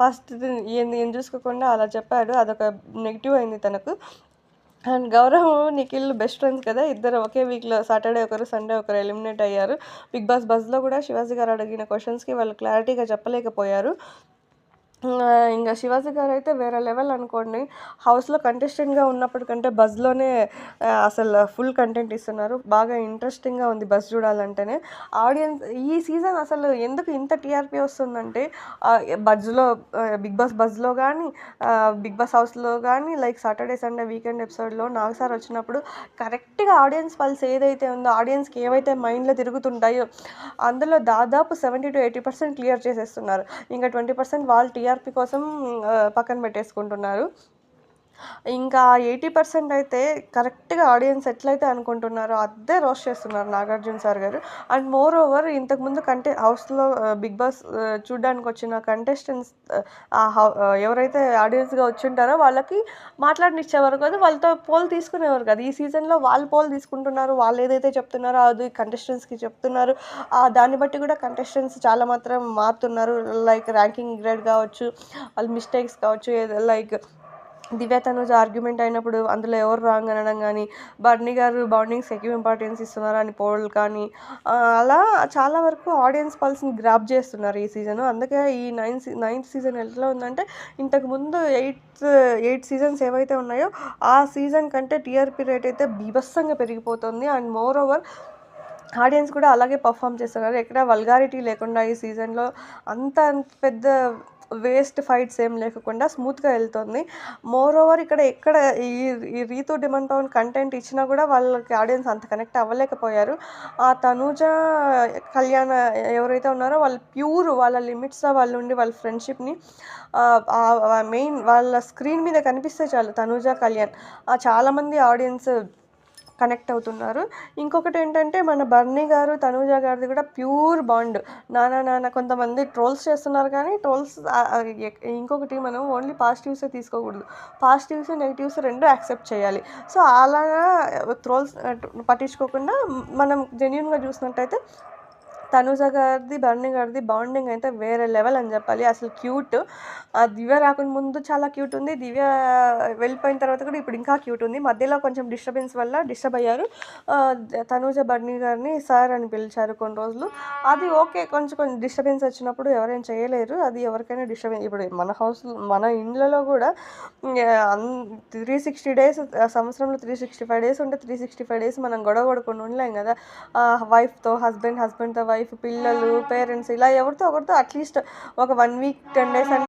First ఏంది ఏం చూసుకోకుండా అలా చెప్పాడు. అదొక నెగిటివ్ అయింది తనకు. And Gaurav Nikhil best friends కదా. ఇద్దరు ఒకే వీక్లో సాటర్డే ఒకరు సండే ఒకరు ఎలిమినేట్ అయ్యారు. బిగ్ బాస్ బస్లో కూడా శివాజీ గారు అడిగిన క్వశ్చన్స్కి వాళ్ళు క్లారిటీగా చెప్పలేకపోయారు. ఇంకా శివాజీ గారు అయితే వేరే లెవెల్ అనుకోండి. హౌస్లో కంటెస్టెంట్గా ఉన్నప్పటికంటే బస్లోనే అసలు ఫుల్ కంటెంట్ ఇస్తున్నారు. బాగా ఇంట్రెస్టింగ్గా ఉంది బస్ చూడాలంటేనే. ఆడియన్స్ ఈ సీజన్ అసలు ఎందుకు ఇంత టీఆర్పీ వస్తుందంటే బజ్లో బిగ్ బాస్ బజ్లో కానీ బిగ్ బాస్ హౌస్లో కానీ లైక్ సాటర్డే సండే వీకెండ్ ఎపిసోడ్లో నాగ్ సార్ వచ్చినప్పుడు కరెక్ట్గా ఆడియన్స్ పల్స్ ఏదైతే ఉందో ఆడియన్స్కి ఏవైతే మైండ్లో తిరుగుతుంటాయో అందులో దాదాపు seventy to eighty percent clear చేసేస్తున్నారు. ఇంకా ట్వంటీ పర్సెంట్ వాళ్ళు టీఆర్పీ కోసం పక్కన పెట్టేసుకుంటున్నారు. ఇంకా ఎయిటీ పర్సెంట్ అయితే కరెక్ట్గా ఆడియన్స్ ఎట్లయితే అనుకుంటున్నారో అదే రోస్ట్ చేస్తున్నారు నాగార్జున సార్ గారు. అండ్ మోర్ ఓవర్ ఇంతకుముందు కంటే హౌస్లో బిగ్ బాస్ చూడడానికి వచ్చిన కంటెస్టెంట్స్ ఎవరైతే ఆడియన్స్గా వచ్చింటారో వాళ్ళకి మాట్లాడనిచ్చేవారు కాదు వాళ్ళతో పోల్ తీసుకునేవారు కదా. ఈ సీజన్లో వాళ్ళు పోల్ తీసుకుంటున్నారు వాళ్ళు ఏదైతే చెప్తున్నారో అది కంటెస్టెంట్స్కి చెప్తున్నారు. దాన్ని బట్టి కూడా కంటెస్టెంట్స్ చాలా మాత్రం మారుతున్నారు. లైక్ ర్యాంకింగ్ గ్రేడ్ కావచ్చు వాళ్ళ మిస్టేక్స్ కావచ్చు లైక్ దివ్య తనుజ ఆర్గ్యుమెంట్ అయినప్పుడు అందులో ఎవరు రాంగ్ అనడం కానీ బర్నీ గారు బౌండింగ్స్ ఎక్కువ ఇంపార్టెన్స్ ఇస్తున్నారు అని పోల్ కానీ అలా చాలా వరకు ఆడియన్స్ పల్స్ని గ్రాప్ చేస్తున్నారు ఈ సీజన్ అందుకే ఈ నైన్ నైన్త్ సీజన్ ఎట్లా ఉందంటే ఇంతకు ముందు ఎయిత్ ఎయిట్ సీజన్స్ ఏవైతే ఉన్నాయో ఆ సీజన్ కంటే టీఆర్పీ రేట్ అయితే బీభత్సంగా పెరిగిపోతుంది. అండ్ మోర్ ఓవర్ ఆడియన్స్ కూడా అలాగే పర్ఫామ్ చేస్తున్నారు. ఎక్కడ వల్గారిటీ లేకుండా ఈ సీజన్లో అంత అంత పెద్ద వేస్ట్ ఫైట్స్ ఏం లేకుండా స్మూత్గా వెళ్తుంది. మోర్ ఓవర్ ఇక్కడ ఎక్కడ ఈ ఈ రీతు డిమాండ్ పవన్ కంటెంట్ ఇచ్చినా కూడా వాళ్ళకి ఆడియన్స్ అంత కనెక్ట్ అవ్వలేకపోయారు. ఆ తనూజ కళ్యాణ్ ఎవరైతే ఉన్నారో వాళ్ళు ప్యూర్ వాళ్ళ లిమిట్స్లో వాళ్ళు ఉండి వాళ్ళ ఫ్రెండ్షిప్ని మెయిన్ వాళ్ళ స్క్రీన్ మీద కనిపిస్తే చాలు తనూజ కళ్యాణ్. ఆ చాలామంది ఆడియన్స్ కనెక్ట్ అవుతున్నారు. ఇంకొకటి ఏంటంటే మన బర్నీ గారు తనూజ గారిది కూడా ప్యూర్ బాండ్. నానా నాన్న కొంతమంది ట్రోల్స్ చేస్తున్నారు కానీ ట్రోల్స్ ఇంకొకటి మనం ఓన్లీ పాజిటివ్సే తీసుకోకూడదు. పాజిటివ్స్ నెగిటివ్స్ రెండు యాక్సెప్ట్ చేయాలి. సో అలాగా ట్రోల్స్ పట్టించుకోకుండా మనం జెన్యున్గా చూసినట్టయితే తనుజ గారిది బర్నీ గారిది బాండింగ్ అయితే వేరే లెవెల్ అని చెప్పాలి. అసలు క్యూట్ ఆ దివ్య రాకుండా ముందు చాలా క్యూట్ ఉంది. దివ్య వెళ్ళిపోయిన తర్వాత కూడా ఇప్పుడు ఇంకా క్యూట్ ఉంది. మధ్యలో కొంచెం డిస్టర్బెన్స్ వల్ల డిస్టర్బ్ అయ్యారు. తనూజ భరణి బర్నీ గారిని సార్ అని పిలిచారు కొన్ని రోజులు. అది ఓకే కొంచెం కొంచెం డిస్టర్బెన్స్ వచ్చినప్పుడు ఎవరైనా చేయలేరు. అది ఎవరికైనా డిస్టర్బెన్స్ ఇప్పుడు మన హౌస్ మన ఇండ్లలో కూడా త్రీ సిక్స్టీ డేస్ సంవత్సరంలో త్రీ సిక్స్టీ ఫైవ్ డేస్ ఉంటే త్రీ సిక్స్టీ ఫైవ్ డేస్ మనం గొడవ పడుకొని ఉండలేం కదా. వైఫ్తో హస్బెండ్ హస్బెండ్తో వైఫ్ పిల్లలు పేరెంట్స్ ఇలా ఎవరితో ఒకరితో అట్లీస్ట్ ఒక వన్ వీక్ టెన్ డేస్